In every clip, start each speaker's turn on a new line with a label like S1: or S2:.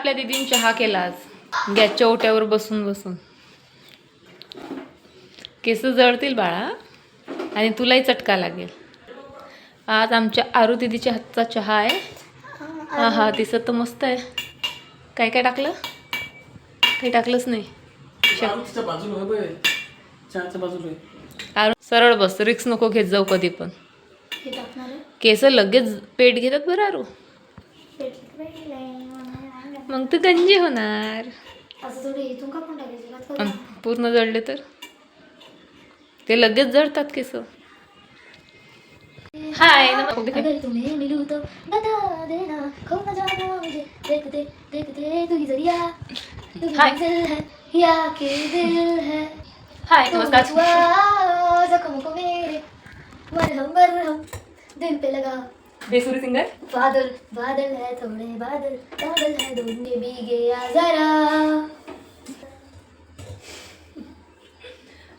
S1: आपल्या दिदीने चहा केला आज. गॅसच्या ओट्यावर बसून बसून. केस जळतील बाळा. आणि तुलाही चटका लागेल. आज आमच्या आरू दिदीच्या हातचा चहा आहे. हा हा दिसत तर मस्त आहे. काय काय टाकलं? काही टाकलंच नाही. आरू सरळ बस रिक्स नको घेत जाऊ कधी पण.
S2: हे टाकणार आहे?
S1: केस लगेच पेट घेतात बरं आरू. मग तू गंजी होणार. अन पूर्ण जळले तर? ते लगेच जळतात केस. हाय नमस्कार.
S2: अगर तुम्हें मिलूं तो बता देना खो न जाना मुझे. देखते देखते तू ही जरिया. तू ही
S1: हाय.
S2: मंजिल है या के दिल है.
S1: हाय नमस्कार.
S2: हुआ जख्म को मेरे मरहम मरहम दिल पे लगा।
S1: बेसुरी सिंगर
S2: बादल बादल है थोड़े बादल बादल है दूंगे भीगे या जरा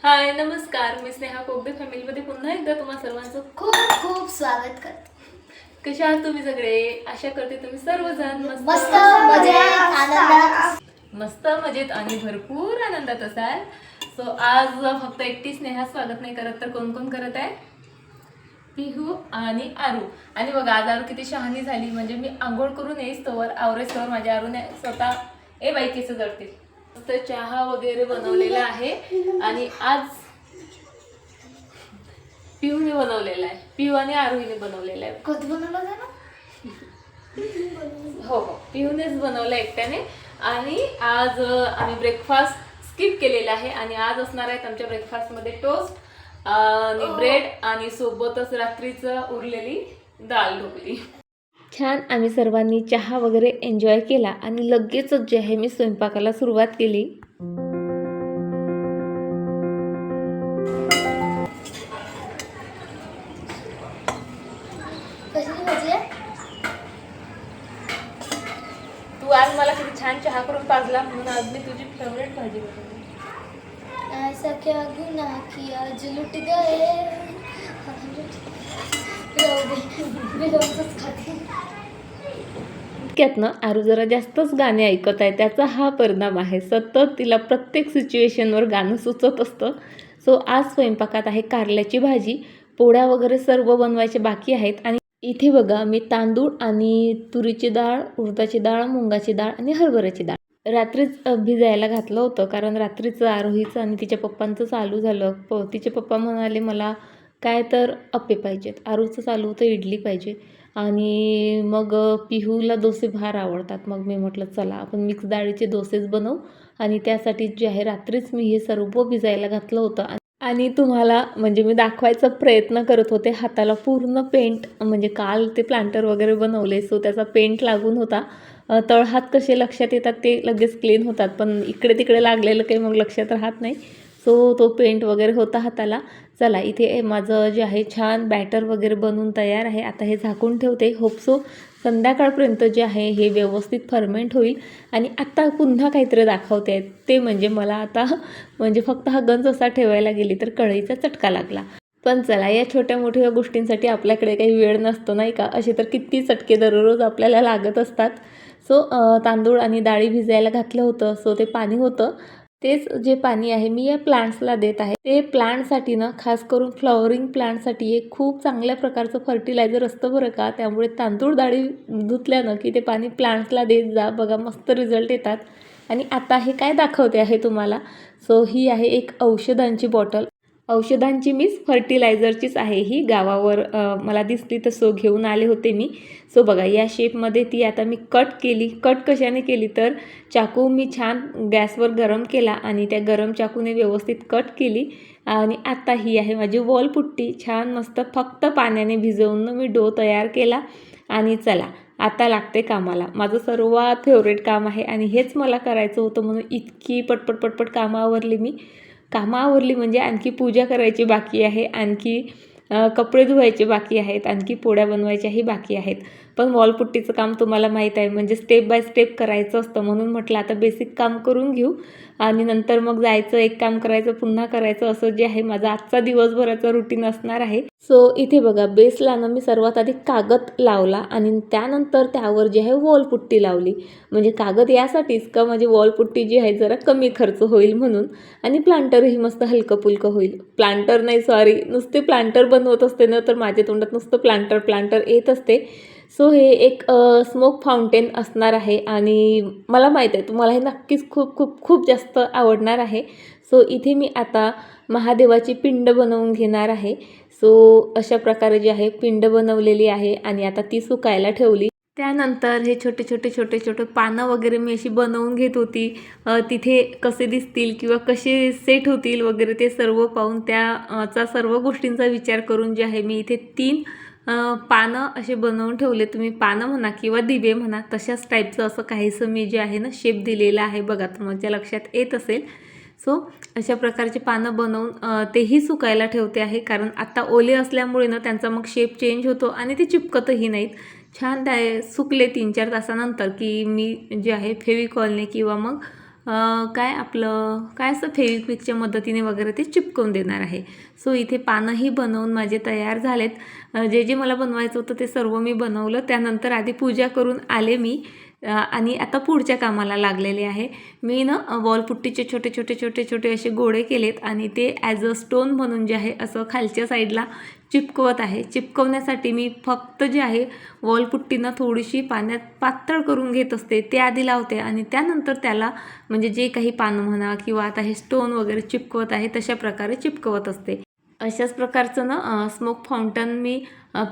S1: हाय नमस्कार मी स्नेहा कोगदे फॅमिलीमध्ये पुन्हा एकदा तुम्हा सर्वांचं
S2: खूप खूप स्वागत करते
S1: कशा आहात तुम्ही सगळे आशा करते तुम्ही सर्वजण मस्त
S2: मस्त मजेत आनंदात
S1: मस्त मजेत आणि भरपूर आनंदात असाल सो आज फक्त एकटी स्नेहा स्वागत नाही करत तर कोण कोण करत आहे पिहू आणि आरू. आणि बघा आज आरू किती शहाणी झाली. म्हणजे मी आंघोळ करून येईस तोवर आवरेस तोवर माझ्या आरूने स्वतः ए बाई केस जळतील. मस्त चहा वगैरे बनवलेला आहे. आणि आज पिहूने बनवलेला आहे. पिहू आणि आरूहीने बनवलेला आहे.
S2: कधी बनवलं ना?
S1: हो हो. पिऊनेच बनवलं एकट्याने. आणि आज आम्ही ब्रेकफास्ट स्किप केलेला आहे. आणि आज असणार आहेत आमच्या ब्रेकफास्टमध्ये टोस्ट आणि ब्रेड आणि सोबतच रात्रीचं उरलेली डाळ ढोकली. छान आम्ही सर्वांनी चहा वगैरे एन्जॉय केला आणि लगेचच जे आहे मी स्वयंपाकाला सुरुवात केली.
S2: कशाची भाजी आहे?
S1: तू आज मला किती छान चहा करून पाजला म्हणून आज मी तुझी फेवरेट भाजी बनवली.
S2: ऐसा क्या गुनाह किया जो लुट गए। राहू
S1: इतक्यातनं आरू जरा जास्तच गाणे ऐकत आहे त्याचा हा परिणाम आहे. सतत तिला प्रत्येक सिच्युएशनवर गाणं सुचत असतं. सो आज स्वयंपाकात आहे कारल्याची भाजी पोळ्या वगैरे सर्व बनवायचे बाकी आहेत. आणि इथे बघा मी तांदूळ आणि तुरीची डाळ उडदाची डाळ मुंगाची डाळ आणि हरभऱ्याची डाळ. रात्रीच भिजायला घातलं होतं. कारण रात्रीचं आरोहीचं आणि तिच्या पप्पांचं चालू झालं. प तिचे पप्पा म्हणाले मला काय तर अप्पे पाहिजेत. आरूचं चालू होतं इडली पाहिजे. आणि मग पिहूला डोसे फार आवडतात. मग मी म्हटलं चला आपण मिक्स डाळीचे डोसेच बनवू. आणि त्यासाठी जे आहे रात्रीच मी हे सर्व भिजायला घातलं होतं. आणि- तुम्हाला म्हणजे मी दाखवायचा प्रयत्न करत होते. हाताला पूर्ण पेंट म्हणजे काल ते प्लांटर वगैरे बनवले सो त्याचा पेंट लागून होता. तळहात कसे लक्षात येतात ते लगेच क्लीन होतात. पण इकडे तिकडे लागलेलं काही मग लक्षात राहत नाही. सो तो पेंट वगैरे होता हाताला. चला इथे माझं जे आहे छान बॅटर वगैरे बनवून तयार आहे. आता हे झाकून ठेवते. होपसो संध्याकाळपर्यंत जे आहे हे व्यवस्थित फर्मेंट होईल. आणि आत्ता पुन्हा काहीतरी दाखवते. आहेत ते म्हणजे मला आता म्हणजे फक्त हा गंज असा ठेवायला गेली तर कढईचा चटका लागला. पण चला या छोट्या मोठ्या गोष्टींसाठी आपल्याकडे काही वेळ नसतो नाही का? असे तर किती चटके दररोज आपल्याला लागत असतात. सो तांदूळ आणि डाळी भिजायला घातलं होतं. सो ते पाणी होतं. तेच जे पाणी आहे मी या प्लांट्सला देत आहे. ते प्लांटसाठी ना खास करून फ्लॉवरिंग प्लांटसाठी एक खूप चांगल्या प्रकारचं फर्टिलायझर असतं बरं का. त्यामुळे तांदूळ डाळी धुतल्यानं की ते पाणी प्लांट्सला देत जा. बघा मस्त रिझल्ट येतात. आणि आता हे काय दाखवते आहे तुम्हाला? सो ही आहे एक औषधांची बॉटल औषधांची मीच फर्टिलायझरचीच आहे ही. गावावर मला दिसली तर सो घेऊन आले होते मी. सो बघा या शेपमध्ये ती आता मी कट केली. कट कशाने केली तर चाकू मी छान गॅसवर गरम केला आणि त्या गरम चाकूने व्यवस्थित कट केली. आणि आता ही आहे माझी वॉल पुट्टी. छान मस्त फक्त पाण्याने भिजवून मी डो तयार केला आणि चला आता लागते कामाला. माझं सर्वात फेवरेट काम आहे आणि हेच मला करायचं होतं म्हणून इतकी पटपट पटपट कामं आवरली मी. कामं आवरली म्हणजे आणखी पूजा करायची बाकी आहे आणखी कपडे धुवायचे बाकी आहेत आणखी पोळ्या बनवायच्याही बाकी आहेत. पण वॉलपुट्टीचं काम तुम्हाला माहीत आहे म्हणजे स्टेप बाय स्टेप करायचं असतं. म्हणून म्हटलं आता बेसिक काम करून घेऊ. आणि नंतर मग जायचं एक काम करायचं पुन्हा करायचं असं जे आहे माझा आजचा दिवसभराचा रुटीन असणार आहे. सो इथे बघा बेसला ना मी सर्वात आधी कागद लावला आणि त्यानंतर त्यावर जे आहे वॉलपुट्टी लावली. म्हणजे कागद यासाठीच का म्हणजे माझी वॉलपुट्टी जी आहे जरा कमी खर्च होईल म्हणून. आणि प्लांटरही मस्त हलकं पुलकं होईल. प्लांटर नाही सॉरी नुसते प्लांटर बनवत असते ना तर माझ्या तोंडात नुसतं प्लांटर प्लांटर येत असते. सो हे एक स्मोक फाउंटेन असणार आहे आणि मला माहीत आहे तुम्हाला हे नक्कीच खूप खूप खूप जास्त आवडणार आहे. सो इथे मी आता महादेवाची पिंड बनवून घेणार आहे. सो अशा प्रकारे जी आहे पिंड बनवलेली आहे आणि आता ती सुकायला ठेवली. त्यानंतर हे छोटे छोटे छोटे छोटे पानं वगैरे मी अशी बनवून घेत होती. तिथे कसे दिसतील किंवा कसे सेट होतील वगैरे ते सर्व पाहून त्याचा सर्व गोष्टींचा विचार करून जे आहे मी इथे तीन पानं असे बनवून ठेवले. तुम्ही पानं म्हणा किंवा दिवे म्हणा तशाच टाईपचं असं काहीसं मी जे आहे ना शेप दिलेलं आहे. बघा तुमच्या लक्षात येत असेल. सो अशा प्रकारचे पानं बनवून तेही सुकायला ठेवते आहे. कारण आत्ता ओले असल्यामुळे ना त्यांचा मग शेप चेंज होतो आणि ते चिपकतही नाहीत. छान त्या सुकले तीन चार तासानंतर की मी जे आहे फेविकॉलने किंवा मग काय आपलं काय असं फेविक्विकच्या मदतीने वगैरे ते चिपकवून देणार आहे. सो इथे पानंही बनवून माझे तयार झालेत. जे जे मला बनवायचं होतं ते सर्व मी बनवलं. त्यानंतर आधी पूजा करून आले मी. आणि आता पुढच्या कामाला लागलेले आहे. मी ना वॉलपुट्टीचे छोटे छोटे छोटे छोटे असे गोळे केलेत आणि ते ॲज अ स्टोन म्हणून जे आहे असं खालच्या साईडला चिपकवत आहे. चिपकवण्यासाठी मी फक्त जे आहे वॉलपुट्टीनं थोडीशी पाण्यात पातळ करून घेत असते. ते आधी लावते आणि त्यानंतर त्याला म्हणजे जे काही पानं म्हणा किंवा आता हे स्टोन वगैरे चिपकवत आहे तशा प्रकारे चिपकवत असते. अशाच प्रकारचं ना स्मोक फाउंटन मी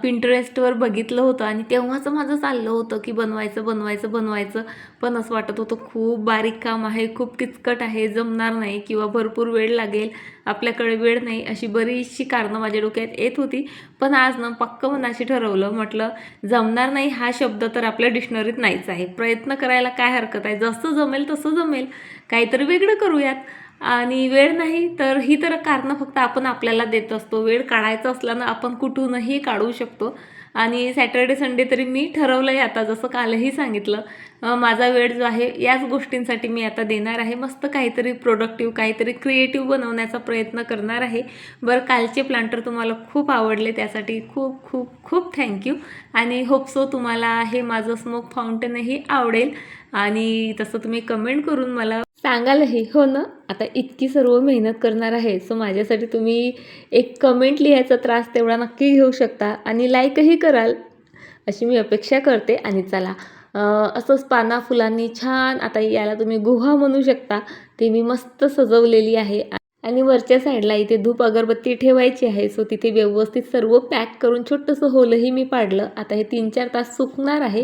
S1: पिंटरेस्टवर बघितलं होतं आणि तेव्हाच माझं चाललं होतं की बनवायचं बनवायचं बनवायचं. पण असं वाटत होतं खूप बारीक काम आहे खूप किचकट आहे जमणार नाही किंवा भरपूर वेळ लागेल आपल्याकडे वेळ नाही अशी बरीचशी कारणं माझ्या डोक्यात येत होती. पण आज ना पक्क मनाशी ठरवलं म्हटलं जमणार नाही हा शब्द तर आपल्या डिक्शनरीत नाहीच आहे. प्रयत्न करायला काय हरकत आहे? जसं जमेल तसं जमेल. काहीतरी वेगळं करूयात. आणि वेळ नाही तर ही तर कारणं फक्त आपण आपल्याला देत असतो. वेळ काढायचा असल्यानं आपण कुठूनही काढू शकतो. आणि सॅटर्डे संडे तरी मी ठरवलं आहे आता जसं कालही सांगितलं माझा वेळ जो आहे याच गोष्टींसाठी मी आता देणार आहे. मस्त काहीतरी प्रोडक्टिव्ह काहीतरी क्रिएटिव्ह बनवण्याचा प्रयत्न करणार आहे. बरं कालचे प्लांटर तुम्हाला खूप आवडले त्यासाठी खूप खूप खूप थँक्यू आणि होप सो तुम्हाला हे माझं स्मोक फाउंटनही आवडेल. आणि तसं तुम्ही कमेंट करून मला सांगालही हो ना? आता इतकी सर्व मेहनत करणार आहे सो माझ्यासाठी तुम्ही एक कमेंट लिहायचा त्रास तेवढा नक्की घेऊ शकता आणि लाईकही कराल अशी मी अपेक्षा करते. आणि चला असंच पाना फुलांनी छान आता याला तुम्ही गुहा म्हणू शकता ते मी मस्त सजवलेली आहे. आणि वरच्या साईडला इथे धूप अगरबत्ती ठेवायची आहे सो तिथे व्यवस्थित सर्व पॅक करून छोटंसं होलही मी पाडलं. आता हे तीन चार तास सुकणार आहे.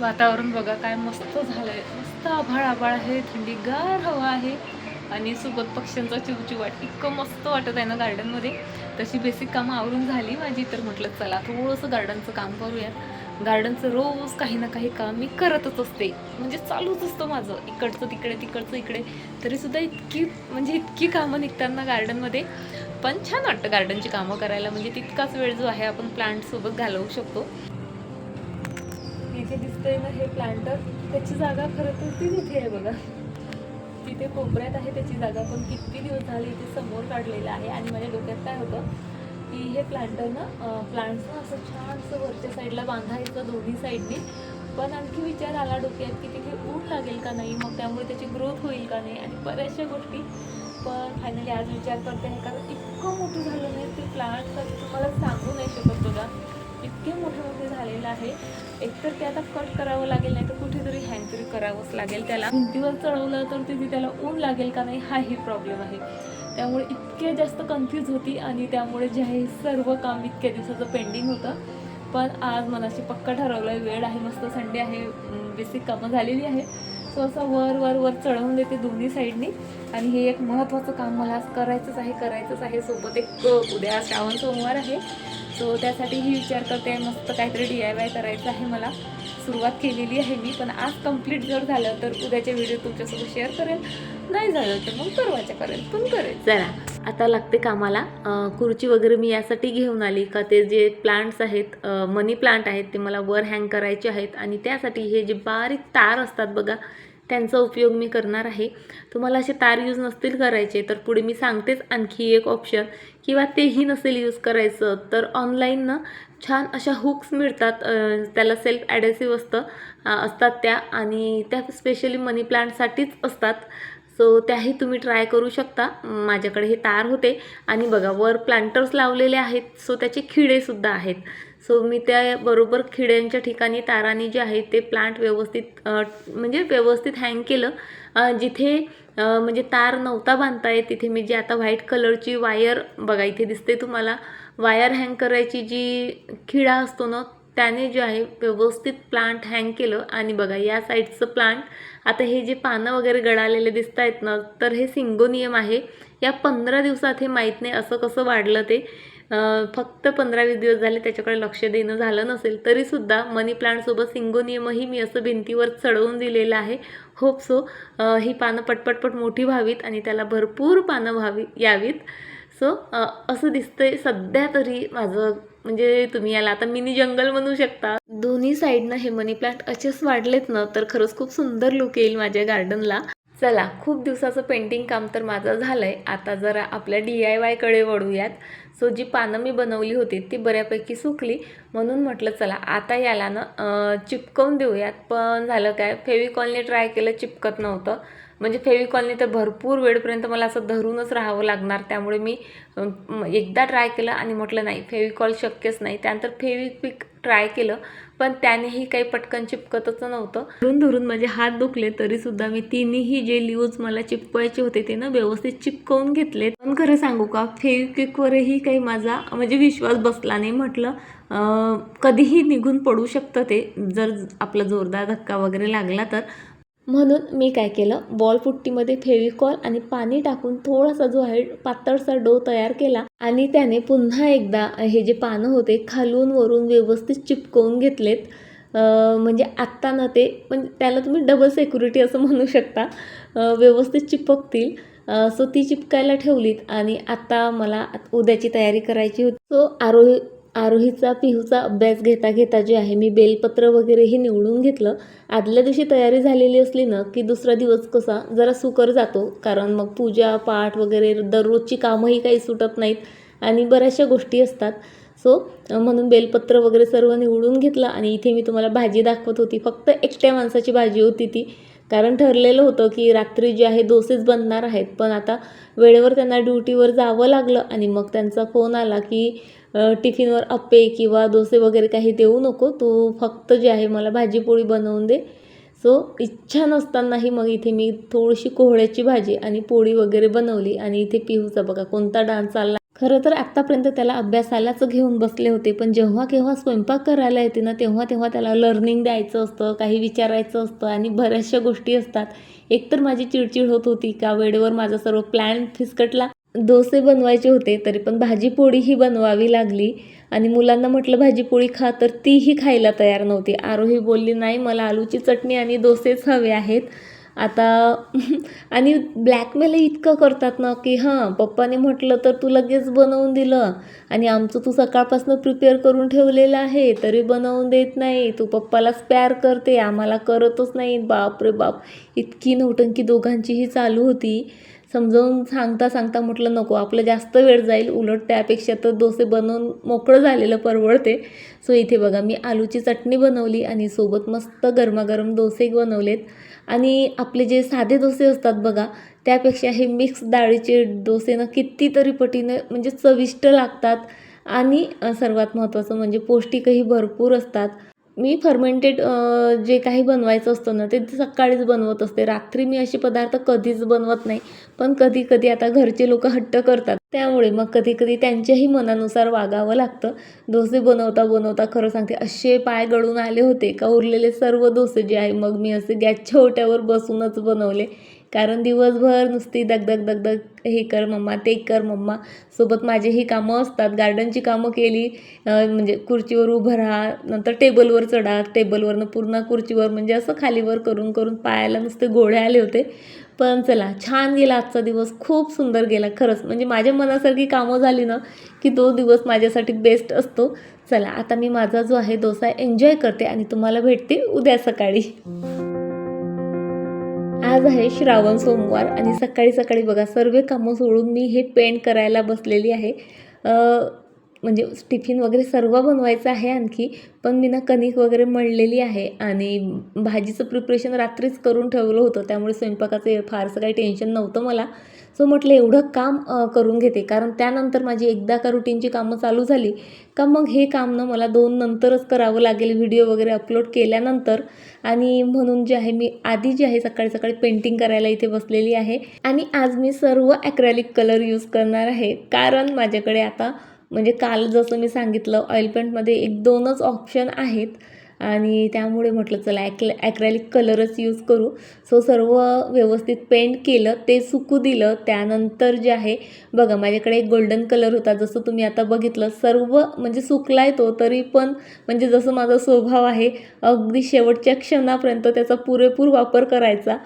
S1: वातावरण बघा काय मस्त झालंय. मस्त आभाळ आभाळ आहे थंडीगार हवा आहे. आणि सोबत पक्ष्यांचा चिवचिवाट. इतकं मस्त वाटत आहे ना गार्डनमध्ये तशी बेसिक कामं आवरून झाली माझी तर म्हटलं चला थोडंसं गार्डनचं काम करूयात. गार्डनचं रोज काही ना काही काम मी करतच असते. म्हणजे चालूच असतं माझं. इकडचं तिकडे तिकडचं इकडे. तरीसुद्धा इतकी म्हणजे इतकी कामं निघताना गार्डनमध्ये पण छान वाटतं गार्डनची कामं करायला. म्हणजे तितकाच वेळ जो आहे आपण प्लांटसोबत घालवू शकतो. इथे दिसतंय ना हे प्लांटर त्याची जागा खरं तर ती तिथे आहे बघा. तिथे कोपऱ्यात आहे त्याची जागा. पण किती दिवस झाले इथे समोर काढलेलं आहे. आणि माझ्या डोक्यात काय होतं की हे प्लांटर ना प्लांट्स ना असं छानसं वरच्या साईडला बांधायचं दोन्ही साईडनी पण आणखी विचार आला डोक्यात की तिथे ऊन लागेल का नाही? मग त्यामुळे त्याची ग्रोथ होईल का नाही? आणि बऱ्याचशा गोष्टी. पण फायनली आज विचार करते आहे. कारण इतकं मोठं झालं नाही. ते प्लांट तुम्हाला सांगू नाही शकत बघा. इतके मोठे मोठे झालेलं आहे. एकतर ते आता कट करावं लागेल नाही तर कुठेतरी हँग तरी करावंच लागेल त्याला. भिंतीवर चढवलं तर तिथे त्याला ऊन लागेल का नाही हाही प्रॉब्लेम आहे. त्यामुळे इतके जास्त कन्फ्यूज होती आणि त्यामुळे जे आहे सर्व काम इतक्या दिवसाचं पेंडिंग होतं. पण आज मनाशी पक्का ठरवलं आहे वेळ आहे मस्त संडे आहे बेसिक कामं झालेली आहे. सो असं वर वर वर चढवून देते दोन्ही साईडनी आणि हे एक महत्त्वाचं काम मला आज करायचंच आहे करायचंच आहे. सोबत एक उद्या श्रावण सोमवार आहे. सो त्यासाठी ही विचार करते मस्त काहीतरी डी आय वाय करायचं आहे मला. सुरुवात केलेली आहे मी पण आज कंप्लीट जर झालं तर उद्याचे व्हिडिओ तुमच्यासोबत शेअर करेल. नाही झालं तर मग परवाच्या करेल पण करेल. चला आता लागते कामाला. खुर्ची वगैरे मी यासाठी घेऊन आली का ते जे प्लांट्स आहेत मनी प्लांट आहेत ते मला वर हँग करायचे आहेत. आणि त्यासाठी हे जे बारीक तार असतात बघा त्यांचा उपयोग मी करणार आहे. तुम्हाला असे तार यूज नसतील करायचे तर पुढे मी सांगतेच आणखी एक ऑप्शन किंवा तेही नसेल यूज करायचं तर ऑनलाईन ना छान अशा हुक्स मिळतात. त्याला सेल्फ ॲडेसिव्ह असतं असतात त्या. आणि त्या स्पेशली मनी प्लांटसाठीच असतात. सो त्याही तुम्ही ट्राय करू शकता. माझ्याकडे हे तार होते. आणि बघा वर प्लांटर्स लावलेले आहेत. सो त्याचे खिडेसुद्धा आहेत. सो मी त्या बरोबर खिड्यांच्या ठिकाणी तारांनी जे आहे ते प्लांट व्यवस्थित म्हणजे व्यवस्थित हँग केलं. जिथे म्हणजे तार नव्हता बांधता येत तिथे मी जी आता व्हाईट कलरची वायर बघा इथे दिसते तुम्हाला. वायर हँग करायची जी खिडा असतो ना त्याने जे आहे व्यवस्थित प्लांट हँग केलं. आणि बघा या साईडचं प्लांट आता हे जे पानं वगैरे गळालेले दिसत आहेत ना तर हे सिंगोनियम आहे. या पंधरा दिवसात हे माहीत नाही असं कसं वाढलं ते. फक्त पंधरा वीस दिवस झाले त्याच्याकडे लक्ष देणं झालं नसेल तरीसुद्धा मनी प्लांटसोबत सिंगोनियमही मी असं भिंतीवर चढवून दिलेलं आहे. होप सो ही पानं पटपटपट मोठी व्हावीत आणि त्याला भरपूर पानं व्हावी यावीत. सो असं दिसतंय सध्या तरी माझं म्हणजे तुम्ही याला आता मिनी जंगल म्हणू शकता. दोन्ही साईडनं हे मनी प्लांट असेच वाढलेत ना तर खरंच खूप सुंदर लुक येईल माझ्या गार्डनला. चला खूप दिवसाचं पेंटिंग काम तर माझं झालं आहे आता जरा आपल्या डी आय वायकडे वळूयात. सो जी पानं मी बनवली होती ती बऱ्यापैकी सुकली. म्हणून म्हटलं चला आता याला ना चिपकवून देऊयात. पण झालं काय फेविकॉलने ट्राय केलं चिपकत नव्हतं. म्हणजे फेविकॉलने तर भरपूर वेळपर्यंत मला असं धरूनच राहावं लागणार त्यामुळे मी एकदा ट्राय केलं आणि म्हटलं नाही फेविकॉल शक्यच नाही. त्यानंतर फेविक्विक ट्राय केलं पण त्यानेही काही पटकन चिपकतच नव्हतं. धरून धरून माझे हात दुखले तरीसुद्धा मी तिन्ही जे लिव्ज मला चिपकवायचे होते ते ना व्यवस्थित चिपकवून घेतले. पण खरं सांगू का फेविक्विकवरही काही माझा म्हणजे विश्वास बसला नाही. म्हटलं कधीही निघून पडू शकतं ते. जर आपला जोरदार धक्का वगैरे लागला तर म्हणून मी काय केलं बॉलपुट्टीमध्ये फेविकॉल आणि पाणी टाकून थोडासा जो आहे पातळसा डो तयार केला आणि त्याने पुन्हा एकदा हे जे पानं होते खालून वरून व्यवस्थित चिपकवून घेतलेत. म्हणजे आत्ता ना ते म्हणजे त्याला तुम्ही डबल सेक्युरिटी असं म्हणू शकता. व्यवस्थित चिपकतील. सो ती चिपकायला ठेवलीत आणि आत्ता मला उद्याची तयारी करायची होती. सो आरोही आरोहीचा पिहूचा अभ्यास घेता घेता जे आहे मी बेलपत्र वगैरेही निवडून घेतलं. आदल्या दिवशी तयारी झालेली असली ना की दुसरा दिवस कसा जरा सुकर जातो. कारण मग पूजा पाठ वगैरे दररोजची कामंही काही सुटत नाहीत आणि बऱ्याचशा गोष्टी असतात. सो म्हणून बेलपत्र वगैरे सर्व निवडून घेतलं आणि इथे मी तुम्हाला भाजी दाखवत होती. फक्त एकट्या माणसाची भाजी होती ती. कारण ठरलेलं होतं की रात्री जे आहे दोसेच बनणार आहेत. पण आता वेळेवर त्यांना ड्युटीवर जावं लागलं आणि मग त्यांचा फोन आला की टिफिनवर अप्पे किंवा डोसे वगैरे काही देऊ नको. तू फक्त जे आहे मला भाजी पोळी बनवून दे. सो इच्छा नसतानाही मग इथे मी थोडीशी कोहळ्याची भाजी आणि पोळी वगैरे बनवली आणि इथे पिहूचा बघा कोणता डान्स चालला. खरं तर आत्तापर्यंत त्याला अभ्यासालाच घेऊन बसले होते पण जेव्हा केव्हा स्वयंपाक करायला येते ना तेव्हा तेव्हा त्याला लर्निंग द्यायचं असतं काही विचारायचं असतं आणि बऱ्याचशा गोष्टी असतात. एकतर माझी चिडचिड होत होती का वेळेवर माझा सर्व प्लॅन फिसकटला. डोसे बनवायचे होते तरी पण भाजी पोळीही बनवावी लागली. आणि मुलांना म्हटलं भाजी पोळी खा. तर तीही खायला तयार नव्हती. आरोही बोलली नाही मला आलूची चटणी आणि डोसेच हवे आहेत. आता आणि ब्लॅकमेल इतकं करतात ना की हां पप्पाने म्हटलं तर तू लगेच बनवून दिलं. आणि आमचं तू सकाळपासून प्रिपेअर करून ठेवलेलं आहे तरी बनवून देत नाही. तू पप्पाला स्पॅर करते आम्हाला करतच नाही बाप रे बाप इतकी नौटंकी दोघांचीही चालू होती. समजावून सांगता सांगता म्हटलं नको आपलं जास्त वेळ जाईल उलट त्यापेक्षा तर डोसे बनवून मोकळं झालेलं परवडते. सो इथे बघा मी आलूची चटणी बनवली आणि सोबत मस्त गरमागरम डोसे बनवलेत. आणि आपले जे साधे डोसे असतात बघा त्यापेक्षा हे मिक्स डाळीचे डोसे ना कितीतरी पटीने म्हणजे चविष्ट लागतात. आणि सर्वात महत्त्वाचं म्हणजे पौष्टिकही भरपूर असतात. मी फर्मेंटेड जे काही बनवायचं असतं ना ते सकाळीच बनवत असते. रात्री मी असे पदार्थ कधीच बनवत नाही. पण कधी कधी आता घरचे लोक हट्ट करतात. त्यामुळे मग कधी कधी त्यांच्याही मनानुसार वागावं लागतं. डोसे बनवता बनवता खरं सांगते असे पाय गळून आले होते का उरलेले सर्व डोसे जे आहे मग मी असे गॅसच्या ओट्यावर बसूनच बनवले. कारण दिवसभर नुसती दगदग दगदग हे कर मम्मा ते कर मम्मा. सोबत माझेही कामं असतात. गार्डनची कामं केली. म्हणजे खुर्चीवर उभं राहा नंतर टेबलवर चढा. टेबलवरनं पूर्ण खुर्चीवर म्हणजे असं खालीवर करून करून पायाला नुसते गोळे आले होते. पण चला छान गेला आजचा दिवस. खूप सुंदर गेला खरंच. म्हणजे माझ्या मनासारखी कामं झाली ना की तो दिवस माझ्यासाठी बेस्ट असतो. चला आता मी माझा जो आहे डोसा एन्जॉय करते आणि तुम्हाला भेटते उद्या सकाळी. आज आहे श्रावण सोमवार आणि सकाळी सकाळी बघा सर्व कामं सोडून मी हे पेंट करायला बसलेली आहे. म्हणजे टिफिन वगैरे सर्व बनवायचं आहे आणखी पण मी ना कणिक वगैरे मळलेली आहे आणि भाजीचं प्रिपरेशन रात्रीच करून ठेवलं होतं त्यामुळे स्वयंपाकाचं फारसं काही टेन्शन नव्हतं मला. सो म्हटलं एवढं काम करून घेते. कारण त्यानंतर माझी एकदा का रुटीनची कामं चालू झाली का मग हे काम ना मला दोन नंतरच करावं लागेल व्हिडिओ वगैरे अपलोड केल्यानंतर. आणि म्हणून जे आहे मी आधी जे आहे सकाळी सकाळी पेंटिंग करायला इथे बसलेली आहे. आणि आज मी सर्व ॲक्रॅलिक कलर यूज करणार आहे. कारण माझ्याकडे आता म्हणजे काल जसं मी सांगितलं ऑइल पेंटमध्ये एक दोनच ऑप्शन आहेत. आणि त्यामुळे म्हटलं चला ॲक्ल ॲक्रॅलिक कलरच यूज करू. सो सर्व व्यवस्थित पेंट केलं ते सुकू दिलं. त्यानंतर जे आहे बघा माझ्याकडे एक गोल्डन कलर होता. जसं तुम्ही आता बघितलं सर्व म्हणजे सुकलाय तो तरी पण म्हणजे जसं माझा स्वभाव आहे अगदी शेवटच्या क्षणापर्यंत त्याचा पुरेपूर वापर करायचा.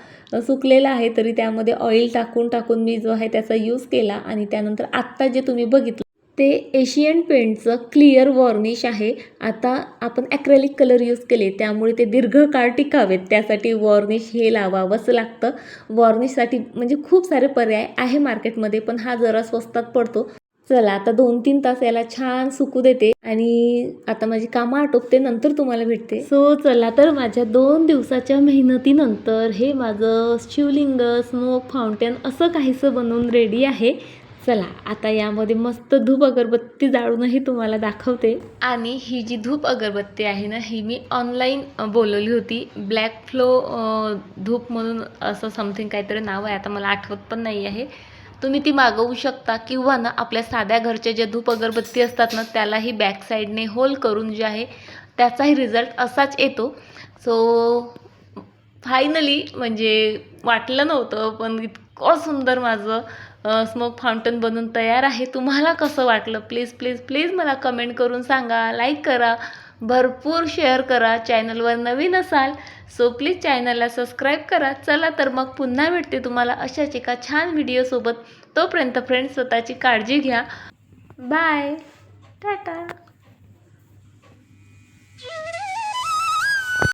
S1: सुकलेला आहे तरी त्यामध्ये ऑइल टाकून टाकून मी जो आहे त्याचा यूज केला. आणि त्यानंतर आत्ता जे तुम्ही बघितलं ते एशियन पेंटचं क्लिअर वॉर्निश आहे. आता आपण ॲक्रेलिक कलर यूज केले त्यामुळे ते दीर्घकाळ टिकावेत. त्यासाठी वॉर्निश हे लावावंच लागतं. वॉर्निशसाठी म्हणजे खूप सारे पर्याय आहे मार्केटमध्ये पण हा जरा स्वस्तात पडतो. चला आता दोन तीन तास याला छान सुकू देते आणि आता माझी कामं आटोपते नंतर तुम्हाला भेटते. सो चला तर माझ्या दोन दिवसाच्या मेहनतीनंतर हे माझं शिवलिंग स्मोक फाउंटेन असं काहीसं बनवून रेडी आहे. चला आता यामध्ये मस्त धूप अगरबत्ती जाळूनही तुम्हाला दाखवते. आणि ही जी धूप अगरबत्ती आहे ना ही मी ऑनलाईन बोलवली होती. ब्लॅक फ्लो धूप म्हणून असं समथिंग काहीतरी नाव आहे आता मला आठवत पण नाही आहे. तुम्ही ती मागवू शकता किंवा ना आपल्या साध्या घरच्या ज्या धूप अगरबत्ती असतात ना त्यालाही बॅक साईडने होल करून जे आहे त्याचाही रिझल्ट असाच येतो. सो फायनली म्हणजे वाटलं नव्हतं पण इतकं सुंदर माझं स्मोक फाउंटन बनून तयार आहे. तुम्हाला कसं वाटलं? प्लीज प्लीज प्लीज मला कमेंट करून सांगा. लाईक करा. भरपूर शेअर करा. चॅनलवर नवीन असाल सो प्लीज चॅनलला सबस्क्राईब करा. चला तर मग पुन्हा भेटते तुम्हाला अशाच एका छान व्हिडिओसोबत तोपर्यंत फ्रेंड स्वतःची काळजी घ्या. बाय टाटा